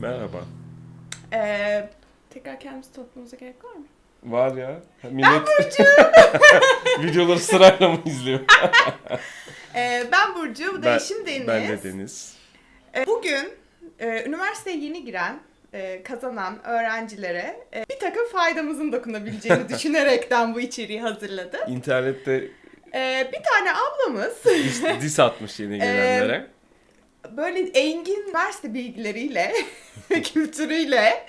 Merhaba. Ee, tekrar kendimizi tanıtmamıza gerek var mı? Var ya. Millet videoları sırayla mı izliyor? Ee, ben Burcu, bu da Ben- eşim Deniz. Ben de Deniz. Ee, bugün e, üniversiteye yeni giren, e, kazanan öğrencilere e, bir takım faydamızın dokunabileceğini düşünerekten bu içeriği hazırladı. İnternette Ee, bir tane ablamız dis, atmış yeni gelenlere. Böyle engin üniversite bilgileriyle ve kültürüyle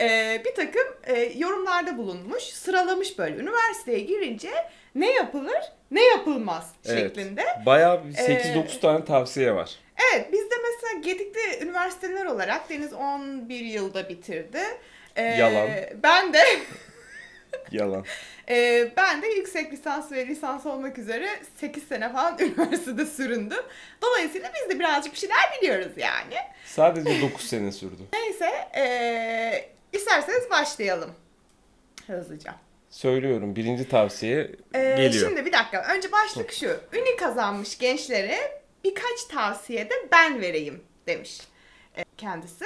e, bir takım e, yorumlarda bulunmuş, sıralamış böyle. Üniversiteye girince ne yapılır, ne yapılmaz Evet. şeklinde. Bayağı bir Ee, 8-9 tane tavsiye var. Evet, biz de mesela Gedik'te üniversiteler olarak Deniz 11 yılda bitirdi. Ee, Yalan. Ben de Yalan. E, ben de yüksek lisans ve lisans olmak üzere 8 sene falan üniversitede süründüm. Dolayısıyla biz de birazcık bir şeyler biliyoruz yani. Sadece 9 sene sürdü. Neyse, e, isterseniz başlayalım hızlıca. Söylüyorum birinci tavsiye Ee, geliyor. Şimdi bir dakika. Önce başlık şu. Ünü kazanmış gençlere birkaç tavsiye de ben vereyim demiş e, kendisi.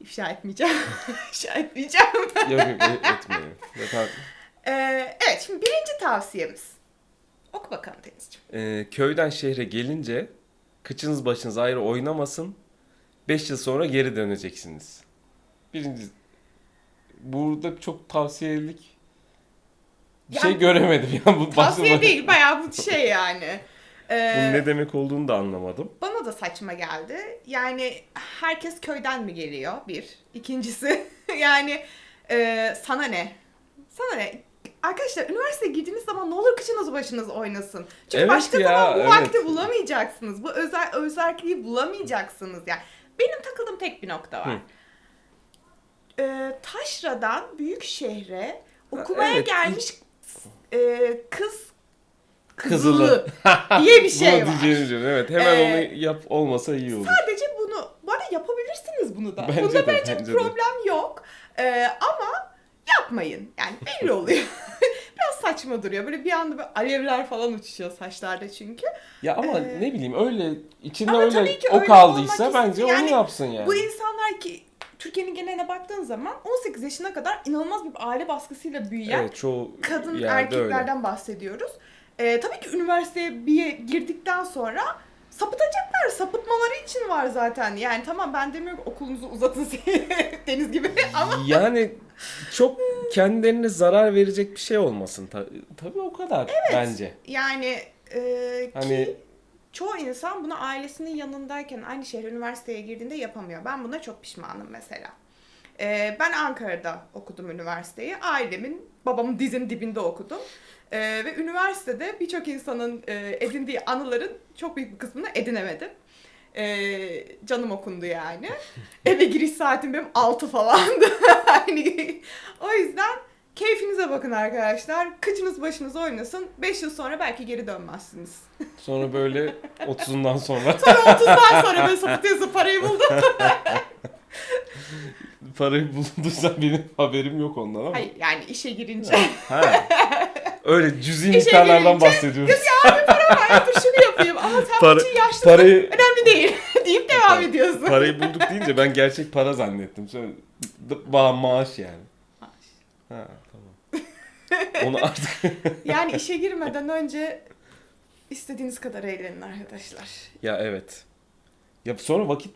İfşa etmeyeceğim. İfşa etmeyeceğim. Yok yok e- etmeyelim. Ee, evet şimdi birinci tavsiyemiz. Oku bakalım Denizciğim. e, köyden şehre gelince kıçınız başınız ayrı oynamasın. 5 yıl sonra geri döneceksiniz. Birinci burada çok tavsiyelik bir Yani- şey göremedim ya bu Tavsiye başlı- değil bayağı bu şey yani. Ee, Bunun ne demek olduğunu da anlamadım. Bana da saçma geldi. Yani herkes köyden mi geliyor? Bir. İkincisi yani e, sana ne? Sana ne? Arkadaşlar üniversiteye girdiğiniz zaman ne olur kıçınız başınız oynasın. Çünkü Evet başka ya, zaman bu evet. vakti bulamayacaksınız. Bu özel özelliği bulamayacaksınız yani. Benim takıldığım tek bir nokta var. Hı. E, taşra'dan büyük şehre okumaya evet, gelmiş e, kız Kızılı. diye bir şey var. diyeceğini diyorum. Evet hemen Ee, onu yap olmasa iyi olur. Sadece bunu, bu arada yapabilirsiniz bunu da. Bence Bunda de, bence, bence de. problem yok. Ee, ama yapmayın. Yani belli oluyor. Saçma duruyor. Böyle bir anda böyle alevler falan uçuşuyor saçlarda çünkü. Ya ama Ee, ne bileyim öyle içinde öyle o öyle kaldıysa bence ist- onu yani yapsın yani. Bu insanlar ki Türkiye'nin geneline baktığın zaman 18 yaşına kadar inanılmaz bir aile baskısıyla büyüyen evet çoğu kadın erkeklerden öyle. bahsediyoruz. Ee, tabii ki üniversiteye bir girdikten sonra sapıtacaklar. Sapıtmaları için var zaten. Yani tamam ben demiyorum okulunuzu uzatın deniz gibi ama Yani çok kendilerine zarar verecek bir şey olmasın. Ta- tabii o kadar bence. yani e, Hani- ki çoğu insan bunu ailesinin yanındayken aynı şehre üniversiteye girdiğinde yapamıyor. Ben buna çok pişmanım mesela. Ee, ben Ankara'da okudum üniversiteyi. Ailemin, babamın dizinin dibinde okudum. Ee, ve üniversitede birçok insanın e, edindiği anıların çok büyük bir kısmını edinemedim. Ee, canım okundu yani. Eve giriş saatim benim 6 falandı. hani, o yüzden keyfinize bakın arkadaşlar. Kıçınız başınız oynasın. 5 yıl sonra belki geri dönmezsiniz. Sonra böyle 30'undan sonra Sonra 30'dan sonra böyle sapıtıyorsun parayı buldum. parayı bulduysa benim haberim yok ondan ama. Hayır yani işe girince. Ha. Öyle cüzi İşe miktarlardan gelince- bahsediyoruz. Ay dur şunu yapayım ama sen Para- için yaşlısın. parayı Önemli değil deyip devam ediyorsun. parayı bulduk deyince ben gerçek para zannettim. Sonra d- ba- maaş yani. Ha tamam. Onu artık Yani işe girmeden önce istediğiniz kadar eğlenin arkadaşlar. ya evet. Ya sonra vakit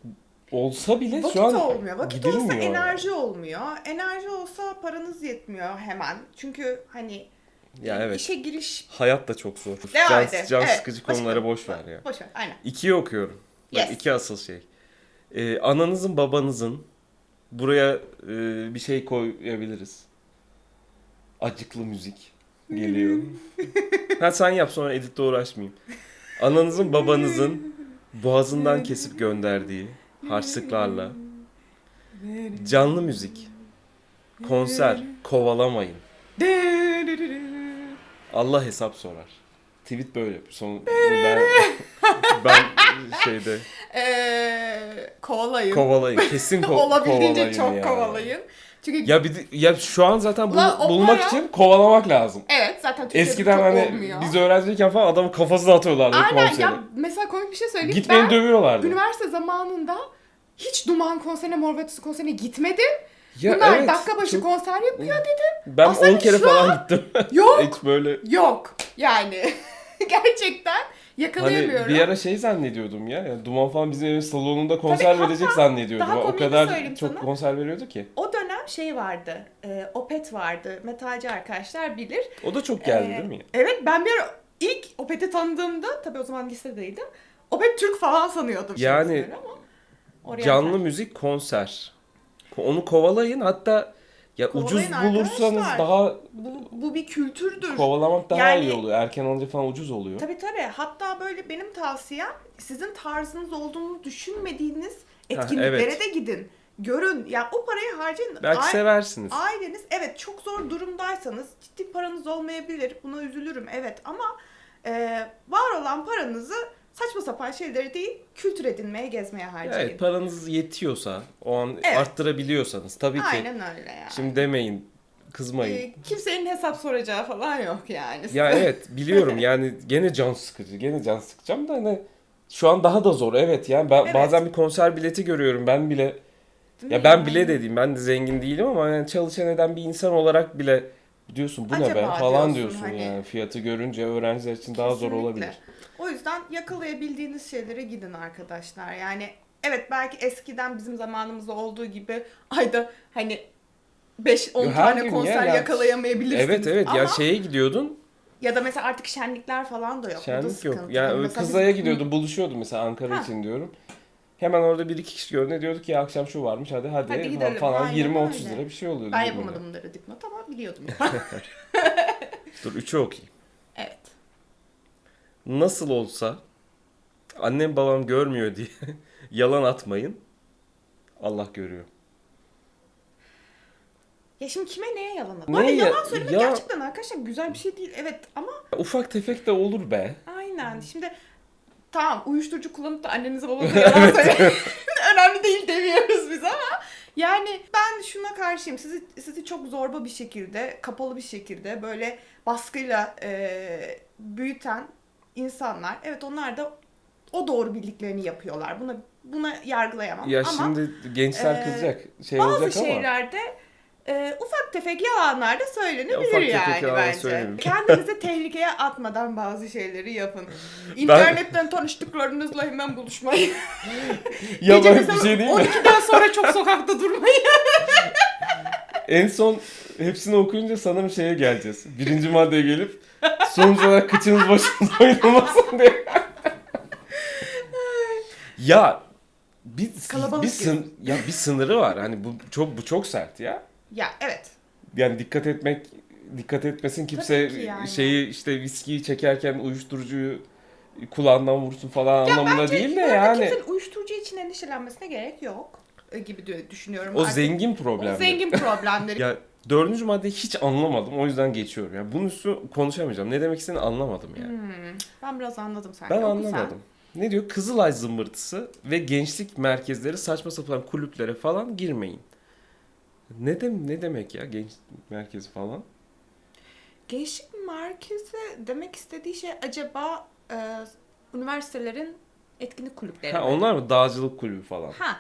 olsa bile Vakit şu an olmuyor. Vakit olsa gidilmiyor. enerji olmuyor. Enerji olsa paranız yetmiyor hemen. Çünkü hani Ya evet. işe giriş Hayat da çok zor. Devam can, edelim. can Evet, sıkıcı başka- konuları boş ver ya. boş ver. Aynen. İkiyi okuyorum. Bak Yes. iki asıl şey. Ee, ananızın babanızın buraya e, bir şey koyabiliriz. Acıklı müzik geliyor. ha sen yap sonra editte uğraşmayayım. Ananızın babanızın boğazından kesip gönderdiği harçlıklarla canlı müzik, konser kovalamayın. Allah hesap sorar. Tweet böyle. Son ben ben şeyde Eee kovalayın. kovalayın. Kesin ko- Olabildiğince kovalayın çok ya. kovalayın. Çünkü Ya bir de- ya şu an zaten bul- Ulan o bulmak para- için kovalamak lazım. evet zaten Türkiye'de Eskiden çok hani olmuyor. biz öğrenciyken falan adamın kafasına atıyorlardı Aynen konsere. ya mesela komik bir şey söyleyeyim. Gitmeyin ben dövüyorlardı. üniversite zamanında hiç Duman konserine, Mor ve Ötesi konserine gitmedin. Ya Bunlar evet, dakika başı çok- konser yapıyor dedi. Ben Aslında 10 kere şu an- falan gittim. Yok. Hiç böyle Yok. Yani gerçekten hani yakalayamıyorum. bir ara şey zannediyordum ya. yani Duman falan bizim evin salonunda konser Tabii, verecek hatta zannediyordum. daha O komiğini kadar söyleyeyim çok sana. konser veriyordu ki. O dönem şey vardı. E, Opet vardı. Metalci arkadaşlar bilir. O da çok geldi Ee, değil mi? Evet ben bir ara ilk Opet'i tanıdığımda tabii o zaman lisedeydim. Opet Türk falan sanıyordum. şimdi Yani ama. Canlı müzik konser. Onu kovalayın hatta ya Kovalayın ucuz bulursanız arkadaşlar. daha bu, bu bir kültürdür. kovalamak daha Yani- iyi oluyor. Erken alınca falan ucuz oluyor. Tabii tabii. Hatta böyle benim tavsiyem sizin tarzınız olduğunu düşünmediğiniz etkinliklere evet. de gidin. Görün. Ya o parayı harcayın. Belki Ay- seversiniz. Aileniz evet çok zor durumdaysanız ciddi paranız olmayabilir. Buna üzülürüm evet ama e, var olan paranızı saçma sapan şeyleri değil kültür edinmeye gezmeye harcayın. Evet paranız yetiyorsa o an Evet. arttırabiliyorsanız tabii ki. Aynen öyle yani. Şimdi demeyin kızmayın. E, kimsenin hesap soracağı falan yok yani. Ya evet biliyorum yani gene can sıkıcı. Gene can sıkacağım da hani şu an daha da zor. Evet yani ben Evet. bazen bir konser bileti görüyorum. Ben bile Değil ya mi? ben bile dediğim ben de zengin değilim ama yani çalışan eden bir insan olarak bile diyorsun bu ne be Acaba falan diyorsun, diyorsun hani. yani fiyatı görünce öğrenciler için daha zor Kesinlikle. olabilir. O yüzden yakalayabildiğiniz şeylere gidin arkadaşlar. Yani evet belki eskiden bizim zamanımızda olduğu gibi ayda hani 5-10 Yo, her tane ya, konser ya. yakalayamayabilirsiniz. Evet evet Ama ya şeye gidiyordun ya da mesela artık şenlikler falan da yok. Şenlik yok. sıkıntı. Yani Kızılay'a biz- gidiyordum buluşuyordum mesela Ankara Ha. için diyorum. Hemen orada bir iki kişi gördü. Diyorduk ki akşam şu varmış hadi hadi, Hadi gidelim, falan aynen 20-30 öyle. lira bir şey oluyordu. Ben yapamadım bunları dipnot ama biliyordum. Dur üçü okuyayım. Nasıl olsa annem babam görmüyor diye yalan atmayın. Allah görüyor. Ya şimdi kime neye yalan atmak? Ne Bu arada ya- yalan söylemek ya- gerçekten arkadaşlar güzel bir şey değil. Evet ama Ufak tefek de olur be. aynen. Şimdi tamam uyuşturucu kullanıp da annenize babanıza yalan söylemek önemli değil demiyoruz biz ama yani ben şuna karşıyım. Sizi sizi çok zorba bir şekilde, kapalı bir şekilde böyle baskıyla e, büyüten insanlar. Evet onlar da o doğru bildiklerini yapıyorlar. Buna buna yargılayamam. Ya ama şimdi gençler e, kızacak şey bazı olacak ama. şeylerde e, ufak tefek yalanlar da söylenebilir Ya ufak yani bence. söylenir. Kendinizi tehlikeye atmadan bazı şeyleri yapın. İnternetten tanıştıklarınızla hemen buluşmayın. Ya Gece bak bir şey değil mi? 12'den sonra çok sokakta durmayın. En son hepsini okuyunca sanırım şeye geleceğiz. Birinci maddeye gelip sonuç olarak kıçınız başınız oynamasın diye. ya bir, Kalabalık bir sın, ya bir sınırı var. Hani bu çok bu çok sert ya. ya evet. Yani dikkat etmek dikkat etmesin kimse yani. şeyi işte viskiyi çekerken uyuşturucuyu kulağından vursun falan Ya anlamında bence değil de yani kimsenin uyuşturucu için endişelenmesine gerek yok gibi düşünüyorum. o Artık zengin problem. o zengin problemleri. Ya dördüncü maddeyi hiç anlamadım o yüzden geçiyorum. Ya bunun üstü konuşamayacağım. Ne demek istediğini anlamadım yani. Hmm, ben biraz anladım sanki. Ben Oku sen. anlamadım. Ne diyor? Kızılay zımbırtısı ve gençlik merkezleri saçma sapan kulüplere falan girmeyin. Ne de ne demek ya gençlik merkezi falan? Gençlik merkezi demek istediği şey acaba e, üniversitelerin etkinlik kulüpleri Ha mi? onlar mı dağcılık kulübü falan? Ha,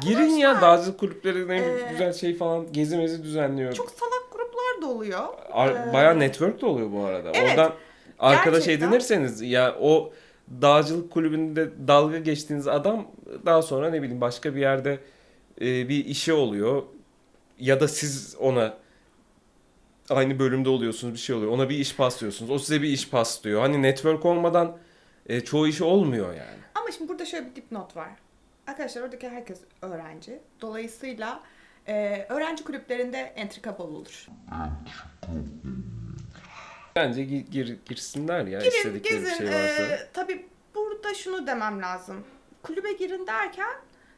Girin ya arkadaşlar, dağcılık kulüplerine Ee, güzel şey falan gezi mezi düzenliyor. çok salak gruplar da oluyor. Ar- Ee, Bayağı network de oluyor bu arada. Evet, Oradan arkadaş gerçekten. edinirseniz ya o dağcılık kulübünde dalga geçtiğiniz adam daha sonra ne bileyim başka bir yerde e, bir işi oluyor ya da siz ona aynı bölümde oluyorsunuz bir şey oluyor. Ona bir iş paslıyorsunuz. O size bir iş paslıyor. Hani network olmadan e, çoğu işi olmuyor yani. Ama şimdi burada şöyle bir dipnot var. Arkadaşlar oradaki herkes öğrenci. Dolayısıyla e, öğrenci kulüplerinde entrika bol olur. Bence gi- gir, girsinler ya Girin, istedikleri bir gezin. şey varsa. E, tabii burada şunu demem lazım. Kulübe girin derken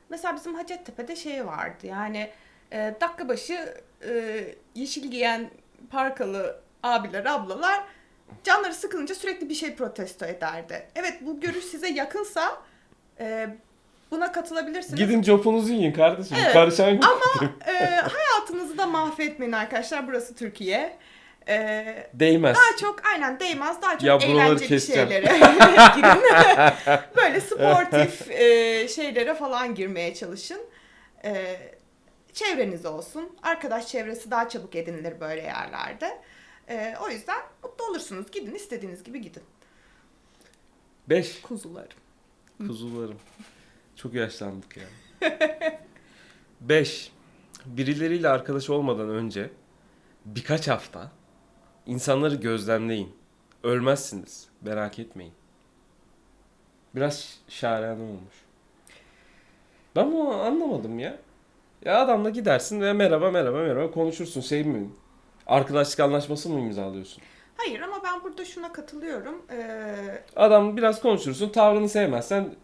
mesela bizim Hacettepe'de şey vardı. Yani e, dakika başı e, yeşil giyen parkalı abiler, ablalar canları sıkılınca sürekli bir şey protesto ederdi. Evet bu görüş size yakınsa e, buna katılabilirsiniz. Gidin copunuzu yiyin kardeşim. Evet, Karışan yok. Ama e, hayatınızı da mahvetmeyin arkadaşlar. Burası Türkiye. Ee, Değmez. daha çok aynen değmez daha çok Ya eğlenceli keseceğim. şeylere girin. Böyle sportif e, şeylere falan girmeye çalışın. E, çevreniz olsun. Arkadaş çevresi daha çabuk edinilir böyle yerlerde. E, o yüzden mutlu olursunuz. Gidin istediğiniz gibi gidin. 5. Kuzularım. Kuzularım. Çok yaşlandık ya. 5. Birileriyle arkadaş olmadan önce birkaç hafta insanları gözlemleyin. Ölmezsiniz. Merak etmeyin. Biraz şarane olmuş. Ben bunu anlamadım ya. Ya adamla gidersin ve merhaba merhaba merhaba konuşursun şey mi? Arkadaşlık anlaşması mı imzalıyorsun? Hayır ama ben burada şuna katılıyorum. E, Adam biraz konuşursun, tavrını sevmezsen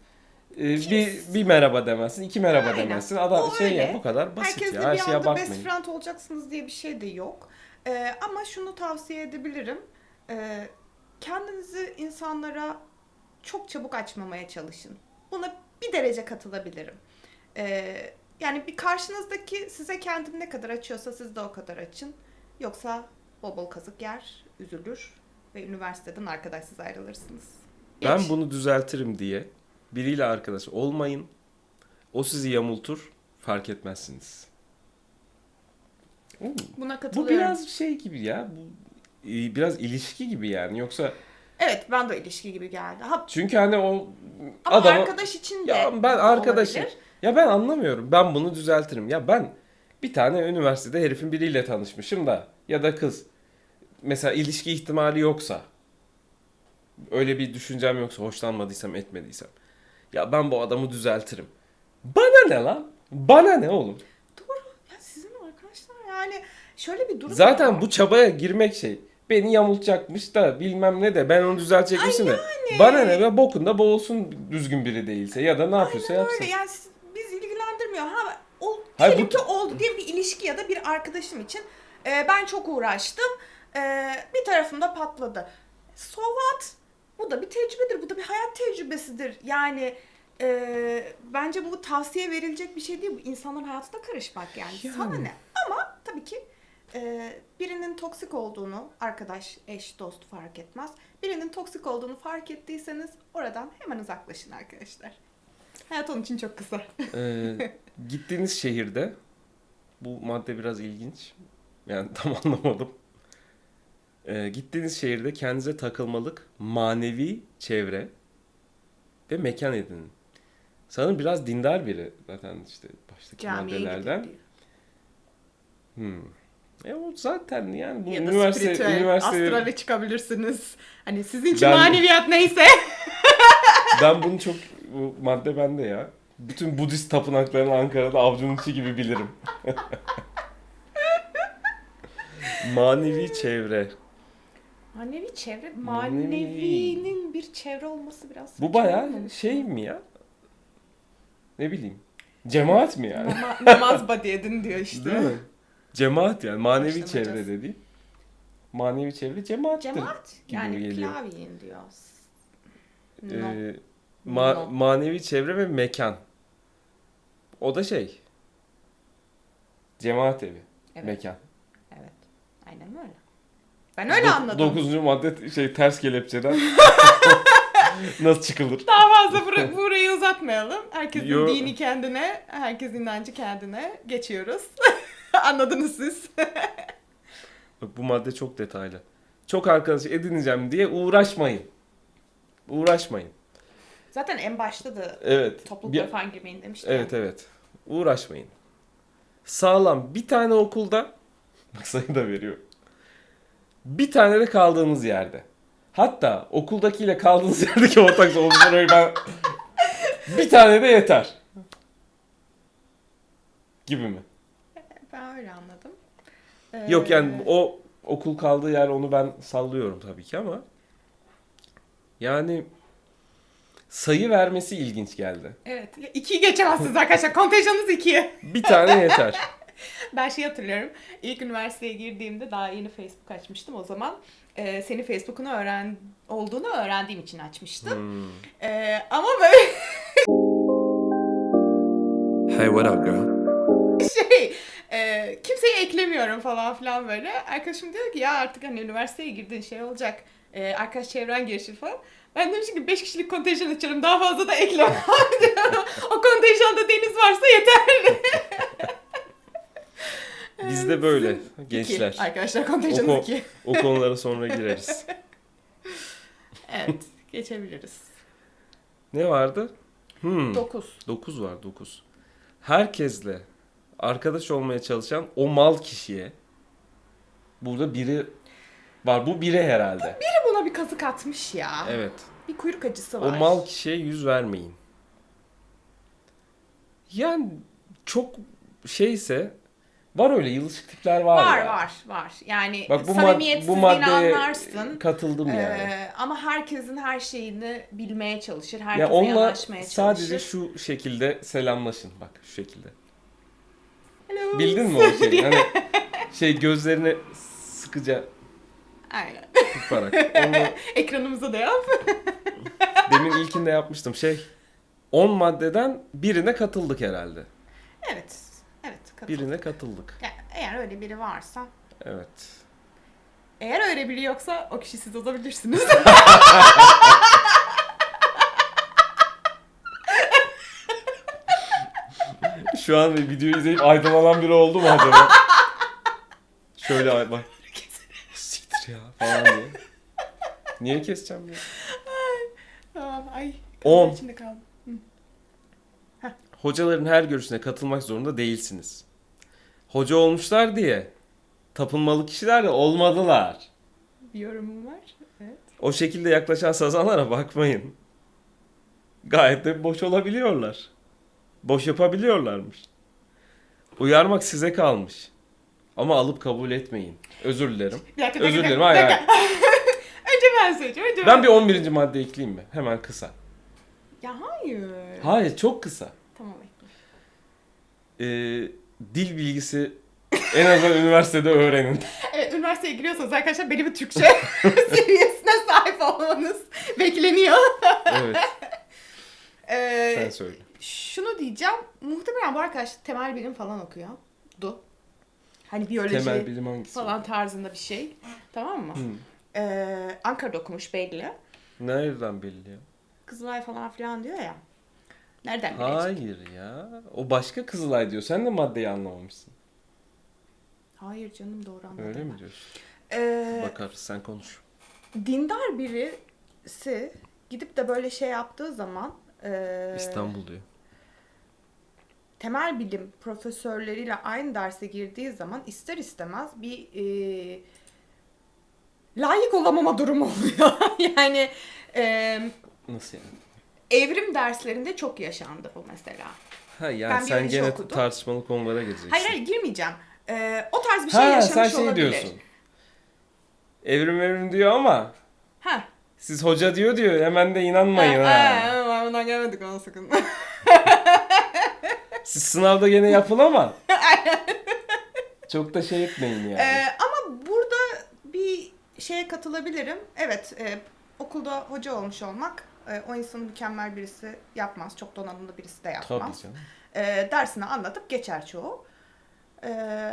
e, bir bir merhaba demezsin, iki merhaba Aynen. demezsin. Adam O şey öyle. ya bu kadar basit Herkesle ya. Her bir şeye anda best friend olacaksınız diye bir şey de yok. Ee, ama şunu tavsiye edebilirim. Ee, kendinizi insanlara çok çabuk açmamaya çalışın. Buna bir derece katılabilirim. Ee, yani bir karşınızdaki size kendini ne kadar açıyorsa siz de o kadar açın. Yoksa bol bol kazık yer, üzülür ve üniversiteden arkadaşsız ayrılırsınız. Ben Geç. bunu düzeltirim diye biriyle arkadaş olmayın. O sizi yamultur, fark etmezsiniz. Buna Bu katılıyorum. biraz şey gibi ya. Bu e, biraz ilişki gibi yani. Yoksa Evet ben de ilişki gibi geldi. Ha, çünkü hani o ama adamı arkadaş için de Ya ben arkadaşım. olabilir. Ya ben anlamıyorum. Ben bunu düzeltirim. Ya ben bir tane üniversitede herifin biriyle tanışmışım da ya da kız mesela ilişki ihtimali yoksa öyle bir düşüncem yoksa hoşlanmadıysam etmediysem ya ben bu adamı düzeltirim. Bana ne lan? Bana ne oğlum? Ya sizin arkadaşlar yani şöyle bir durum Zaten var. bu çabaya girmek şey. Beni yamultacakmış da bilmem ne de ben onu düzeltecekmişim de. yani. Bana ne be bokunda boğulsun düzgün biri değilse ya da ne yapıyorsa Aynen yapsın. öyle yani biz ilgilendirmiyor. Ha o Hayır, diyelim bu- ki oldu diye bir ilişki ya da bir arkadaşım için e, ben çok uğraştım. E, bir tarafımda patladı. So what? Bu da bir tecrübedir. Bu da bir hayat tecrübesidir. Yani e, bence bu tavsiye verilecek bir şey değil. Bu insanların hayatına karışmak yani. Yani. Sana ne? Ama tabii ki e, birinin toksik olduğunu arkadaş, eş, dost fark etmez. Birinin toksik olduğunu fark ettiyseniz oradan hemen uzaklaşın arkadaşlar. Hayat onun için çok kısa. Ee, gittiğiniz şehirde bu madde biraz ilginç. Yani tam anlamadım. Ee, gittiğiniz şehirde kendinize takılmalık manevi çevre ve mekan edinin. Sanırım biraz dindar biri zaten işte baştaki Camiye maddelerden. Hmm. E o zaten yani bu ya üniversite spiritüel, üniversite astrale çıkabilirsiniz. Hani sizin için Ben- maneviyat neyse. ben bunu çok bu madde bende ya. Bütün Budist tapınaklarını Ankara'da avucumun içi gibi bilirim. Manevi çevre. Manevi çevre, Manevi. manevinin bir çevre olması biraz Bu bayağı şey mi ya? Ne bileyim. Cemaat mi yani? Nama- namaz body edin diyor işte. Değil mi? Cemaat yani. Manevi çevre dediğim. Manevi çevre cemaattir. Cemaat yani geliyor. klavyeyin diyor. No. Ee, ma- No. manevi çevre ve mekan. O da şey. Cemaat evi. Evet. Mekan. Evet. Aynen öyle. Ben öyle Dok- anladım. Dokuzuncu madde şey ters kelepçeden nasıl çıkılır? Daha fazla bur- burayı uzatmayalım. Herkesin Yo. dini kendine, herkesin inancı kendine geçiyoruz. Anladınız siz. Bak bu madde çok detaylı. Çok arkadaş edineceğim diye uğraşmayın. Uğraşmayın. Zaten en başta da Evet. topluluklara Bir- falan girmeyin demiştim. Evet evet. Uğraşmayın. Sağlam bir tane okulda bak sayı da veriyor. Bir tane de kaldığınız yerde. Hatta okuldakiyle kaldığınız yerdeki ortak oluşları ben bir tane de yeter. Gibi mi? Ben öyle anladım. Yok yani Ee, o okul kaldığı yer onu ben sallıyorum tabii ki ama yani sayı vermesi ilginç geldi. Evet. İkiyi geçemezsiniz arkadaşlar. Kontenjanınız iki. Bir tane yeter. Ben şey hatırlıyorum. İlk üniversiteye girdiğimde daha yeni Facebook açmıştım o zaman. Ee, senin Facebook'unu öğren olduğunu öğrendiğim için açmıştım. Hmm. Ee, ama böyle Hey, what up, girl? şey e, kimseyi eklemiyorum falan filan böyle. Arkadaşım diyor ki ya artık hani üniversiteye girdin şey olacak. E, arkadaş çevren gelişir falan. Ben demiştim ki 5 kişilik kontenjan açarım daha fazla da eklemem o kontenjanda deniz varsa yeterli. Bizde böyle gençler. İki. Arkadaşlar kontenjanımız Oku- 2. O konulara sonra gireriz. Evet geçebiliriz. Ne vardı? Hmm. 9. 9 var 9. Herkesle arkadaş olmaya çalışan o mal kişiye burada biri var. Bu biri herhalde. Biri buna bir kazık atmış ya. Evet. Bir kuyruk acısı O var. mal kişiye yüz vermeyin. Yani çok şeyse var öyle yılışık tipler var, var ya. var var. Yani Bak bu, mad- samimiyetsizliğini bu maddeye anlarsın. katıldım yani. Ee, ama herkesin her şeyini bilmeye çalışır. Herkese ya onunla yanaşmaya sadece çalışır. şu şekilde selamlaşın. Bak şu şekilde. Hello. Bildin mi o şeyi? Hani şey gözlerini sıkıca Aynen. tutarak. Onu Ekranımıza da yap. demin ilkinde yapmıştım. Şey 10 maddeden birine katıldık herhalde. Evet. Birine katıldık. Ya, eğer öyle biri varsa. Evet. Eğer öyle biri yoksa o kişi siz olabilirsiniz. Şu an bir videoyu izleyip aydınlanan biri oldu mu acaba? Şöyle ay bak. Siktir ya falan diye. Niye keseceğim ya? tamam. Ay. On. içinde kaldı. Hocaların her görüşüne katılmak zorunda değilsiniz. Hoca olmuşlar diye tapınmalı kişiler de olmadılar. Bir yorumum var. Evet. O şekilde yaklaşan sazanlara bakmayın. Gayet de boş olabiliyorlar. Boş yapabiliyorlarmış. Uyarmak size kalmış. Ama alıp kabul etmeyin. Özür dilerim. Bir dakika, Özür dilerim. Hayır, hayır. Önce ben söyleyeceğim. Önce Ben bir 11. madde ekleyeyim mi? Hemen kısa. Ya hayır. Hayır çok kısa. Tamam bekle. Ee, dil bilgisi en azından üniversitede öğrenin. Evet, üniversiteye giriyorsanız arkadaşlar belli bir Türkçe seviyesine sahip olmanız bekleniyor. Evet Ee, sen söyle. şunu diyeceğim. Muhtemelen bu arkadaş temel bilim falan okuyor. Du. Hani biyoloji Temel bilim hangisi? falan tarzında bir şey. Tamam mı? Hı. Ee, Ankara'da okumuş belli. Nereden belli ya? Kızılay falan filan diyor ya. Nereden bilecek? Hayır ya. O başka Kızılay diyor. Sen de maddeyi anlamamışsın. Hayır canım doğru anladım. Öyle ben. mi diyorsun? Ee, Bakarız sen konuş. dindar birisi gidip de böyle şey yaptığı zaman ee, İstanbul diyor. temel bilim profesörleriyle aynı derse girdiği zaman ister istemez bir e, layık olamama durumu oluyor. yani e, Nasıl yani? Evrim derslerinde çok yaşandı bu mesela. Ha yani Ben sen gene okudum. tartışmalı konulara gireceksin. Hayır hayır girmeyeceğim. E, o tarz bir şey ha yaşamış sen şey olabilir. diyorsun. Evrim evrim diyor ama Ha. siz hoca diyor diyor hemen de inanmayın ha. Ha, ha, bundan gelmedik ona sakın. Siz sınavda gene yapın ama çok da şey etmeyin yani. Ee, ama burada bir şeye katılabilirim. Evet, e, okulda hoca olmuş olmak e, o insanı mükemmel birisi yapmaz. Çok donanımlı birisi de Tabii yapmaz. canım. E, dersini anlatıp geçer çoğu. E,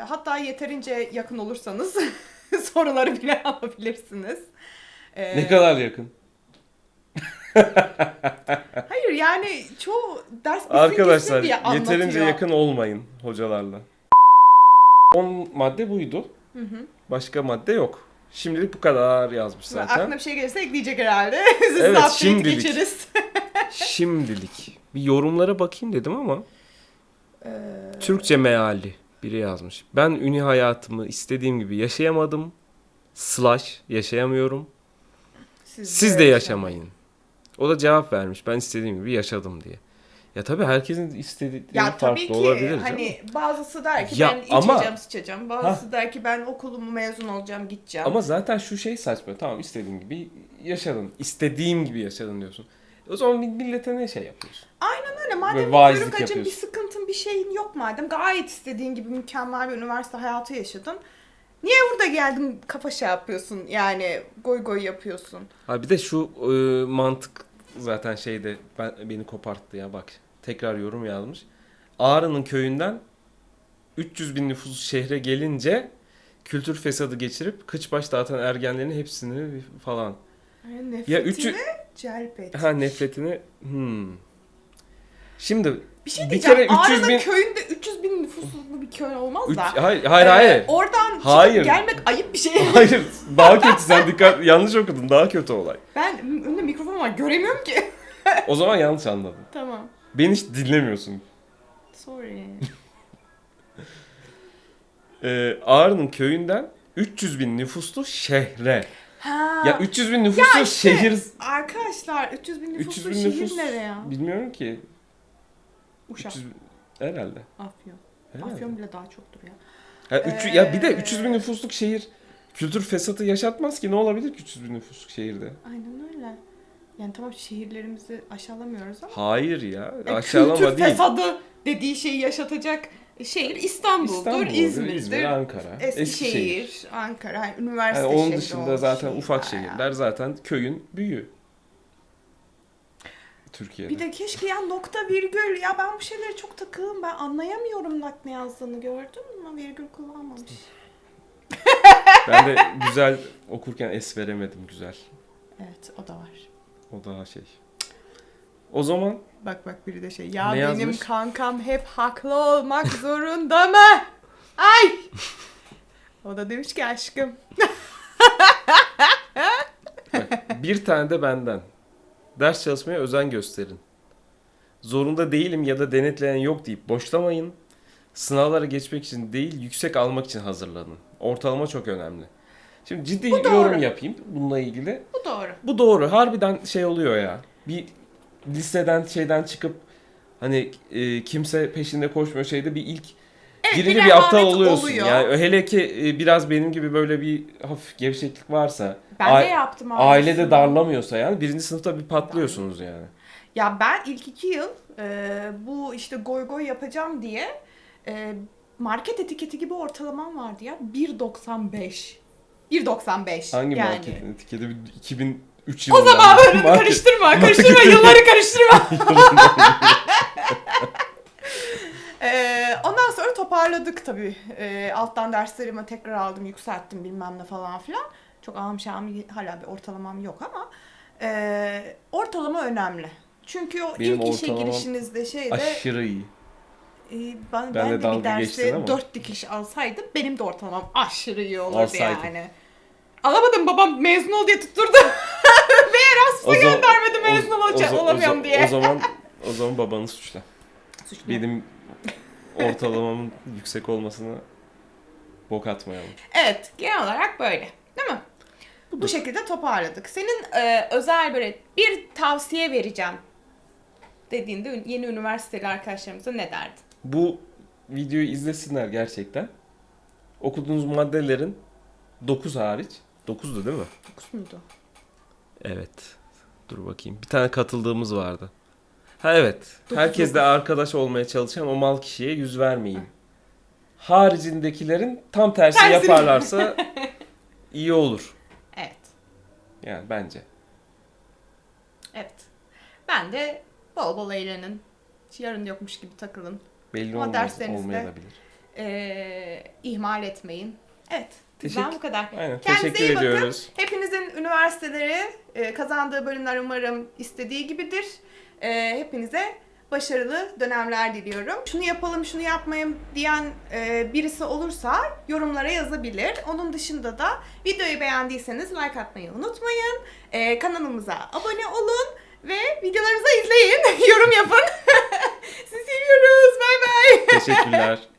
hatta yeterince yakın olursanız soruları bile alabilirsiniz. E, Ne kadar yakın. Hayır yani çoğu ders bitsin Arkadaşlar diye anlatıyor. yeterince yakın olmayın hocalarla. 10 madde buydu. Hı hı. Başka madde yok. Şimdilik bu kadar yazmış Aklına zaten. bir şey gelirse ekleyecek herhalde. Siz Evet, şimdilik. geçeriz. Şimdilik. Bir yorumlara bakayım dedim ama. Ee, Türkçe meali biri yazmış. Ben üni hayatımı istediğim gibi yaşayamadım. Slash yaşayamıyorum. Siz de yaşamayın. O da cevap vermiş. Ben istediğim gibi yaşadım diye. Ya tabii herkesin istediği Ya farklı tabii ki olabilir canım. hani bazısı der ki Ya ben ama- içeceğim sıçacağım. Bazısı der ki ben okulumu mezun olacağım gideceğim. Ama zaten şu şey saçma. Tamam istediğin gibi yaşadın. İstediğim gibi yaşadın diyorsun. O zaman millete ne şey yapıyorsun? Aynen öyle madem bir acın bir sıkıntın bir şeyin yok madem gayet istediğin gibi mükemmel bir üniversite hayatı yaşadın. Niye burada geldin kafa şey yapıyorsun yani goy goy yapıyorsun. Ha bir de şu e, mantık zaten şeyde ben, beni koparttı ya bak. Tekrar yorum yazmış. Ağrı'nın köyünden 300 bin nüfus şehre gelince kültür fesadı geçirip kıç baş dağıtan ergenlerin hepsini falan. Yani nefretini Ya üçü- celp et. Ha nefretini hmm. Şimdi Bir şey bir diyeceğim. kere 300 Ağrı'nın bin- köyünde 300 bin nüfuslu bir köy olmaz üç, da. hayır hayır, Ee, hayır. Oradan Hayır. gelmek ayıp bir şey. Hayır. Daha kötü sen dikkat yanlış okudun. Daha kötü olay. Ben önümde mikrofon var göremiyorum ki. O zaman yanlış anladın. tamam. Beni hiç dinlemiyorsun. Sorry. Ee, Ağrı'nın köyünden 300 bin nüfuslu şehre. Ha. Ya 300 bin nüfuslu işte, şehir Arkadaşlar 300 bin nüfuslu 300 bin şehir nüfus nereye ya? bilmiyorum ki. Uşak. 300 bin- herhalde. Afyon. herhalde. Afyon bile daha çoktur ya. Ha, üç- ya bir de Ee, 300 bin nüfusluk şehir kültür fesatı yaşatmaz ki ne olabilir ki 300 bin nüfusluk şehirde? Aynen öyle. Yani tamam şehirlerimizi aşağılamıyoruz ama. Hayır ya E, aşağılama kültür değil. fesadı dediği şeyi yaşatacak şehir İstanbul'dur, İstanbul, İzmir'dir, İzmir, Ankara, Eskişehir. Eskişehir, Ankara, yani üniversite Yani onun dışında zaten şehirler ufak ya. şehirler zaten köyün büyüğü. Türkiye'de. Bir de keşke ya nokta virgül ya ben bu şeylere çok takığım ben anlayamıyorum ne yazdığını gördün mü? Virgül kullanmamış. Ben de güzel okurken es veremedim güzel. Evet o da var. O daha şey. O zaman Bak bak biri de şey ya Ne benim yazmış? kankam hep haklı olmak zorunda mı? Ay! O da demiş ki aşkım. bir tane de benden. Ders çalışmaya özen gösterin. Zorunda değilim ya da denetleyen yok deyip boşlamayın. Sınavlara geçmek için değil, yüksek almak için hazırlanın. Ortalama çok önemli. Şimdi ciddi Bu doğru. yorum yapayım bununla ilgili. Bu doğru. Bu doğru. Harbiden şey oluyor ya. Bir liseden şeyden çıkıp hani e, kimse peşinde koşmuyor şeyde bir ilk Evet, birini bir bir, aptal rehavet oluyorsun. oluyor. Yani hele ki e, biraz benim gibi böyle bir hafif gevşeklik varsa Ben de yaptım ailede aslında. darlamıyorsa yani birinci sınıfta bir patlıyorsunuz yani. Ya ben ilk iki yıl e, bu işte goy goy yapacağım diye e, market etiketi gibi ortalamam vardı ya. 1.95. 1.95 Hangi yani. marketin etiketi? Bir 2003 O yılında. zaman böyle Market- karıştırma, karıştırma, yılları karıştırma. Ee, ondan sonra toparladık tabii. Ee, alttan derslerimi tekrar aldım, yükselttim bilmem ne falan filan. Çok ağım şahım hala bir ortalamam yok ama e, ortalama önemli. Çünkü o Benim ilk işe girişinizde şeyde Aşırı iyi. E, ben, Ben ben, de de, bir ama. dört dikiş alsaydım benim de ortalamam aşırı iyi olurdu Alsaydın. yani. Alamadım babam mezun ol diye tutturdu. Ve Erasmus'a göndermedi mezun olacak, olamıyorum diye. O zaman o zaman babanı suçla. Suçlu. Benim ortalamamın yüksek olmasına bok atmayalım. Evet, genel olarak böyle. Değil mi? Bu şekilde toparladık. Senin e, özel böyle bir tavsiye vereceğim dediğinde yeni üniversiteli arkadaşlarımıza ne derdin? Bu videoyu izlesinler gerçekten. Okuduğunuz maddelerin 9 hariç. 9'du değil mi? Dokuz muydu? Evet. Dur bakayım. Bir tane katıldığımız vardı. Ha evet. Dokuz, Herkesle arkadaş olmaya çalışan o mal kişiye yüz vermeyin. Haricindekilerin tam tersi Tersini. yaparlarsa iyi olur. Evet. Yani bence. Evet. Ben de bol bol eğlenin. Yarın yokmuş gibi takılın. Belli Ama olmaz, olmayabilir. E, ihmal etmeyin. Evet. Teşekkür- Ben bu kadar. Aynen. Kendinize Teşekkür iyi bakın. ediyoruz. Hepinizin üniversiteleri e, kazandığı bölümler umarım istediği gibidir. E, hepinize başarılı dönemler diliyorum. Şunu yapalım, şunu yapmayın diyen e, birisi olursa yorumlara yazabilir. Onun dışında da videoyu beğendiyseniz like atmayı unutmayın. E, kanalımıza abone olun ve videolarımızı izleyin. Yorum yapın. Sizi seviyoruz. Bay bay. Teşekkürler.